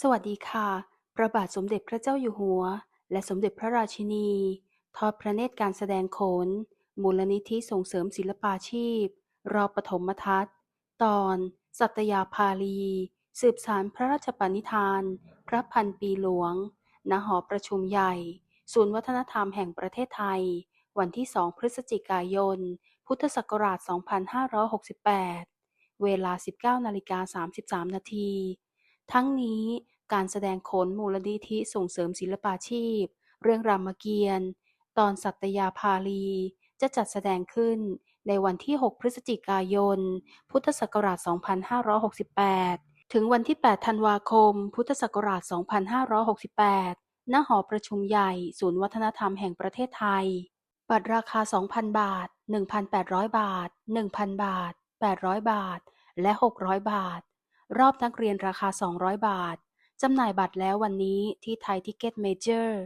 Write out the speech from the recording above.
สวัสดีค่ะ พระบาทสมเด็จพระเจ้าอยู่หัว และสมเด็จพระราชินี ทอดพระเนตรการแสดงโขน มูลนิธิส่งเสริมศิลปาชีพ รอปฐมทัศน์ ตอน สัตยาภาลี สืบสารพระราชปณิธาน พระพันปีหลวง ณ หอประชุมใหญ่ ศูนย์วัฒนธรรมแห่งประเทศไทย วันที่ 2 พฤศจิกายน พุทธศักราช 2568 เวลา 19นาฬิกา33นาที ทั้งนี้การแสดงโขนมูลนิธิส่งเสริมศิลปาชีพ เรื่องรามเกียรติ์ตอนสัตยาภาลี จะจัดแสดงขึ้นในวันที่ 6 พฤศจิกายน พุทธศักราช 2568 ถึงวันที่ 8 ธันวาคม พุทธศักราช 2568 ณ หอประชุมใหญ่ ศูนย์วัฒนธรรมแห่งประเทศไทย บัตรราคา 2,000 บาท 1,800 บาท 1,000 บาท 800 บาท และ 600 บาท รอบนักเรียนราคา 200 บาท จำหน่ายบัตรแล้ววันนี้ที่ไทยทิกเก็ตเมเจอร์